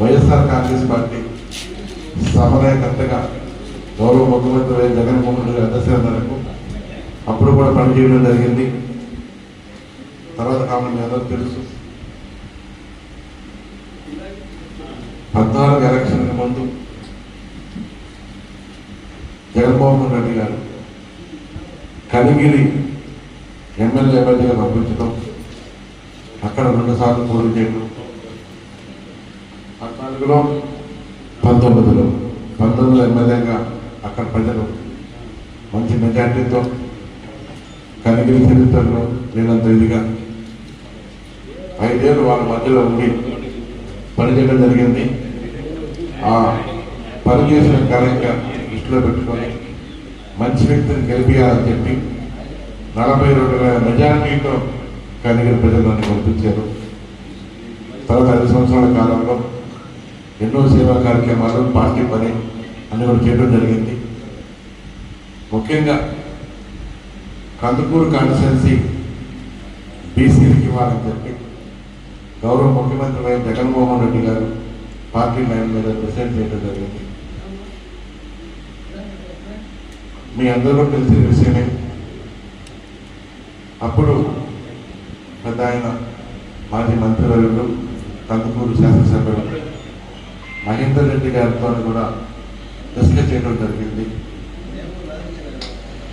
YSR Congress party సమన్వయకర్తగా గౌరవ ముఖ్యమంత్రి YS Jaganmohan Reddy అధ్యక్షత మేరకు అప్పుడు కూడా పనిచేయడం జరిగింది. తర్వాత కాలం మీద తెలుసు. పద్నాలుగు ఎలక్షన్కి ముందు జగన్మోహన్ రెడ్డి గారు కనిగిరి ఎమ్మెల్యే ఎమ్మెల్యేగా పంపించడం అక్కడ రెండుసార్లు పోటీ చేయడం. పద్నాలుగులో పంతొమ్మిదిలో పంతొమ్మిది ఎమ్మెల్యేగా అక్కడ ప్రజలు మంచి మెజార్టీతో కనిగిరి చరిత్రలో లేనంత ఇదిగా. ఐదేళ్ళు వాళ్ళ మధ్యలో ఉండి పనిచేయడం జరిగింది. ఆ పనిచేసిన కార్యంగా దృష్టిలో పెట్టుకొని మంచి వ్యక్తిని గెలిపించాలని చెప్పి నలభై రెండు వేల మెజారిటీతో కనిగిరి ప్రజలను పంపించారు. తర్వాత ఐదు సంవత్సరాల కాలంలో ఎన్నో సేవా కార్యక్రమాలు పార్టీ పని అన్ని కూడా చేయడం జరిగింది. ముఖ్యంగా కందుకూరు కాన్స్టిట్యున్సీ బీసీలకి ఇవ్వాలని చెప్పి గౌరవ ముఖ్యమంత్రి వైఎస్ జగన్మోహన్ రెడ్డి గారు పార్టీ లైన్ మీద ప్రెసెంట్ చేయడం జరిగింది. మీ అందరూ తెలిసిన విషయమే. అప్పుడు పెద్ద ఆయన మాజీ మంత్రివర్యులు కందుకూరు శాసనసభ్యులు మహేందర్ రెడ్డి గారితో కూడా డిస్కస్ చేయడం జరిగింది.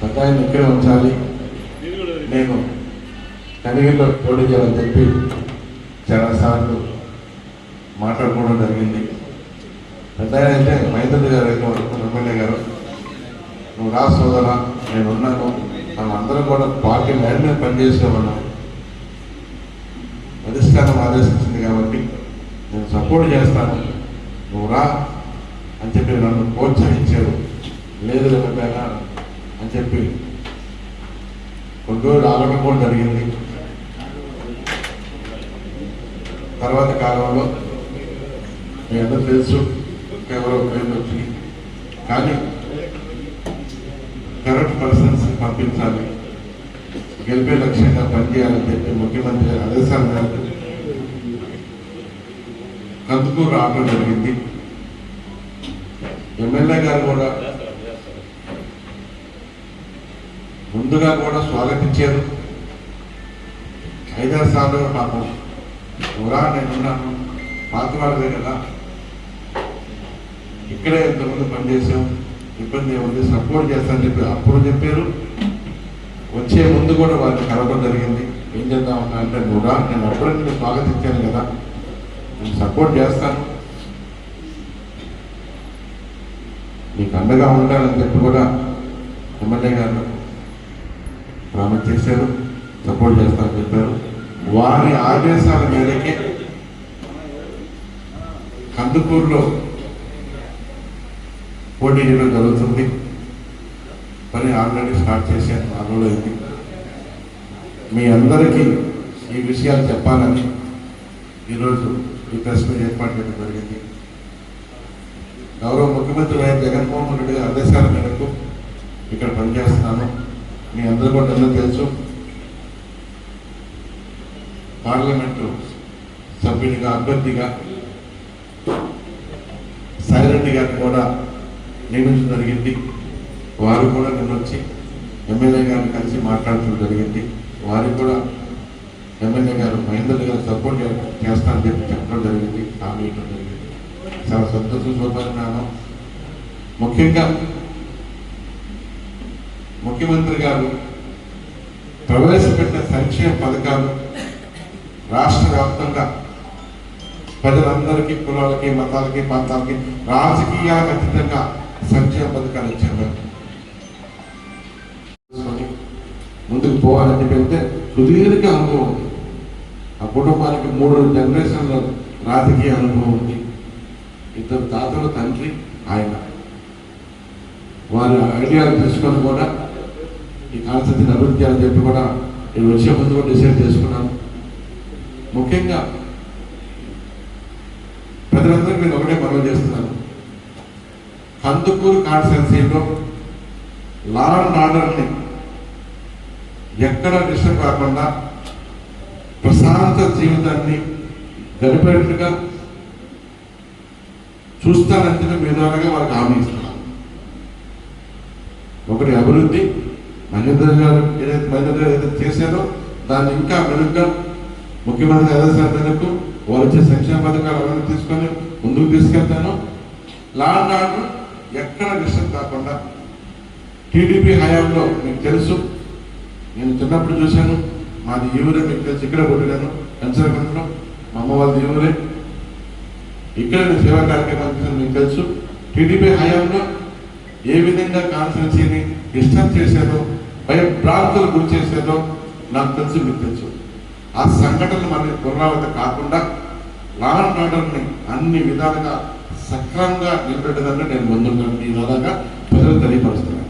పెద్ద ఇక్కడే ఉంచాలి. నేను కనిగిరిలో పోటీ చేయాలని చెప్పి చాలాసార్లు మాట్లాడుకోవడం జరిగింది. పెద్ద అంటే అయితే గారు అయితే ఎమ్మెల్యే గారు. నువ్వు రా సోదరా నేను ఉన్నాను. మనం అందరం కూడా పార్టీ లైన్ మీద పనిచేసేవాళ్ళం. అధిష్టానం ఆదేశించింది కాబట్టి నేను సపోర్ట్ చేస్తాను. నువ్వు రా అని చెప్పి నన్ను ప్రోత్సహించారు. లేదు లేకపోయినా అని చెప్పి కొన్ని రోజులు ఆగడం కూడా జరిగింది. తర్వాత కాలంలో మీ అందరూ తెలుసు కేవలం పేర్లు వచ్చి. కానీ కరెక్ట్ పర్సన్స్ పంపించాలి. గెలిపే లక్ష్యంగా పనిచేయాలని చెప్పి ముఖ్యమంత్రి గారి ఆదేశాల మేరకు కందుకూరు రావడం జరిగింది. ఎమ్మెల్యే గారు కూడా ముందుగా కూడా స్వాగతించారు. ఐదారు సార్లు పాపం ఊరా నేనున్నాను. పాత వాళ్ళదే కదా. ఇక్కడే ఇంతకుముందు పనిచేసాం ఇబ్బంది ఏముంది? సపోర్ట్ చేస్తానని చెప్పి అప్పుడు చెప్పారు. వచ్చే ముందు కూడా వారిని కలవడం జరిగింది. ఏం చేద్దాం అంటే నువ్వురా నేను అప్పుడే నేను స్వాగతించాను కదా. నేను సపోర్ట్ చేస్తాను. నీకు అండగా ఉండాలని చెప్పి కూడా ఎమ్మెల్యే గారు ప్రామిస్ చేశారు. సపోర్ట్ చేస్తారని చెప్పారు. వారి ఆదేశాల మేరకే కందుకూరులో పోటీ చేయడం జరుగుతుంది. పని ఆల్రెడీ స్టార్ట్ చేశాను నాలుగులో ఇది మీ అందరికీ ఈ విషయాలు చెప్పాలని ఈరోజు ఈ ప్రెస్ మీట్ ఏర్పాటు చేయడం జరిగింది. గౌరవ ముఖ్యమంత్రి అయిన జగన్మోహన్ రెడ్డి గారి ఆదేశాల మేరకు ఇక్కడ పనిచేస్తున్నాను. మీ అందరూ కూడా అందరూ తెలుసు. పార్లమెంటు సభ్యునిగా అభ్యర్థిగా సాయిరెడ్డి గారిని కూడా నియమించడం జరిగింది. వారు కూడా నిన్న వచ్చి ఎమ్మెల్యే గారిని కలిసి మాట్లాడటం జరిగింది. వారు కూడా ఎమ్మెల్యే గారు మహేందర్ గారు సపోర్ట్ చేస్తానని చెప్పి చెప్పడం జరిగింది. హామీ ఇవ్వడం జరిగింది. చాలా సంతోషం శుభపరిణామం ముఖ్యంగా ముఖ్యమంత్రి గారు ప్రవేశపెట్టిన సంక్షేమ పథకాలు రాష్ట్ర వ్యాప్తంగా ప్రజలందరికీ కులాలకి మతాలకి ప్రాంతాలకి రాజకీయాలకు అతీతంగా సంక్షేమ పథకాలు ఇచ్చారు. ముందుకు పోవాలని చెప్పి వెళ్తే సుదీర్ఘ అనుభవం ఉంది. ఆ కుటుంబానికి మూడు జనరేషన్ల రాజకీయ అనుభవం ఉంది. ఇద్దరు తాతలు తండ్రి ఆయన. వారి ఐడియాలు తెలుసుకొని కూడా ఈ కాలస్థితిని అభివృద్ధి చేయాలని చెప్పి కూడా నేను వచ్చే ముందు కూడా డిసైడ్ చేసుకున్నాను. ముఖ్యంగా ప్రజలందరికీ నేను ఒకటే మనవి చేస్తున్నాను. కందుకూరు కాన్స్టిట్యున్సీలో లా అండ్ ఆర్డర్ని ఎక్కడ డిస్టర్బ్ కాకుండా ప్రశాంత జీవితాన్ని గడిపేట్టుగా చూస్తానంటే మేధావులుగా ద్వారాగా వాళ్ళకి హామీ ఒకటి అభివృద్ధి మహేంద్ర గారు ఏదైతే మహేంద్ర ఏదైతే చేశారో దాన్ని ఇంకా మెరుగ్గా ముఖ్యమంత్రి ఆదేశాల మేరకు వారు వచ్చే సంక్షేమ పథకాలు అవన్నీ తీసుకొని ముందుకు తీసుకెళ్తాను. లా ఆర్డర్ ఎక్కడ డిస్టర్బ్ కాకుండా టీడీపీ హయాంలో మీకు తెలుసు. నేను చిన్నప్పుడు చూశాను. మాది ఈ ఊరే మీకు తెలుసు. ఇక్కడ పుట్టినాను కంచరకంలో మా అమ్మ వాళ్ళది ఈ ఊరే. ఇక్కడ సేవా కార్యక్రమాలు మీకు తెలుసు. టీడీపీ హయాంలో ఏ విధంగా కాన్స్టిట్యున్సీని డిస్టర్బ్ చేశారో భయభ్రాంతులు గురి చేశారో నాకు తెలుసు మీకు తెలుసు. ఆ సంఘటనలు మనకి పునరావృతం కాకుండా లా అండ్ ఆర్డర్ని అన్ని విధాలుగా సక్రమంగా నిలబెట్టదని నేను ముందుగా ఈ విధంగా ప్రజలు తెలియపరుస్తున్నాను.